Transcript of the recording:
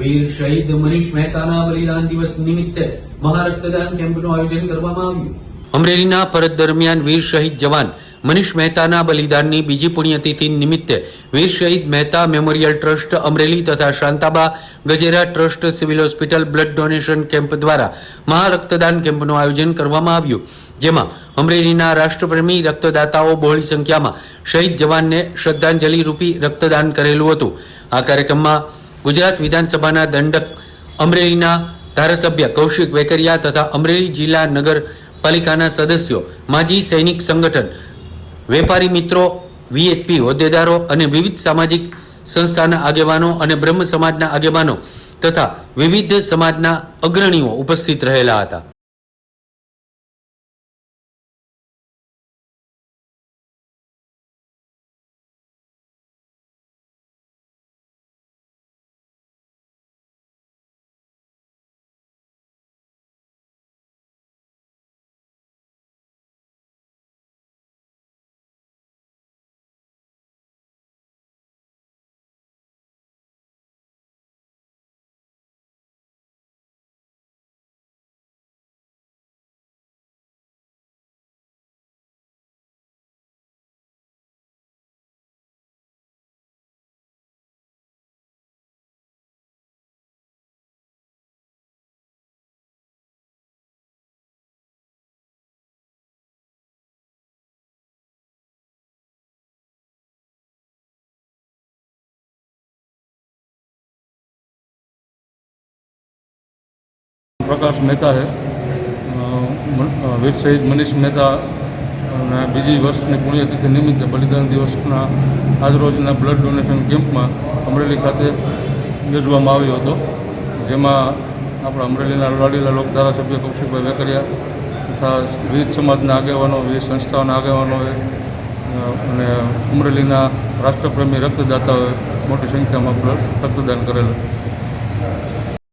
વીર શહીદ મનીષ મહેતાના બલિદાન દિવસ નિમિત્તે મહારક્તદાન કેમ્પનું આયોજન કરવામાં આવ્યું. અમરેલીના પરત દરમિયાન વીર શહીદ જવાન મનીષ મહેતાના બલિદાનની બીજી પુણ્યતિથિ નિમિત્તે વીર શહીદ મહેતા મેમોરિયલ ટ્રસ્ટ અમરેલી તથા Shantaba Gajera trust civil hospital blood donation camp દ્વારા મહારક્તદાન કેમ્પનું આયોજન કરવામાં આવ્યું. જેમાં અમરેલીના રાષ્ટ્રપ્રેમી રક્તદાતાઓ બહોળી સંખ્યામાં શહીદ જવાનને શ્રદ્ધાંજલિ રૂપી રક્તદાન કરેલું હતું. આ કાર્યક્રમમાં ગુજરાત વિધાનસભાના દંડક અમરેલીના ધારાસભ્ય કૌશિક વેકરિયા તથા અમરેલી જિલ્લા નગરપાલિકાના સદસ્યો, માજી સૈનિક સંગઠન, વેપારી મિત્રો, વીએચપી હોદ્દેદારો અને વિવિધ સામાજિક સંસ્થાના આગેવાનો અને બ્રહ્મ સમાજના આગેવાનો તથા વિવિધ સમાજના અગ્રણીઓ ઉપસ્થિત રહેલા હતા. પ્રકાશ મહેતા છે વીર શહીદ મનીષ મહેતા અને બીજી વર્ષની પુણ્યતિથિ નિમિત્તે બલિદાન દિવસના આજરોજના બ્લડ ડોનેશન કેમ્પમાં અમરેલી ખાતે યોજવામાં આવ્યો હતો. જેમાં આપણા અમરેલીના લાડીલા લોક ધારાસભ્ય કૌશિકભાઈ વેકરિયા તથા વિવિધ સમાજના આગેવાનો, વિવિધ સંસ્થાઓના આગેવાનોએ અને અમરેલીના રાષ્ટ્રપ્રેમી રક્તદાતાઓએ મોટી સંખ્યામાં બ્લડ રક્તદાન કરેલું.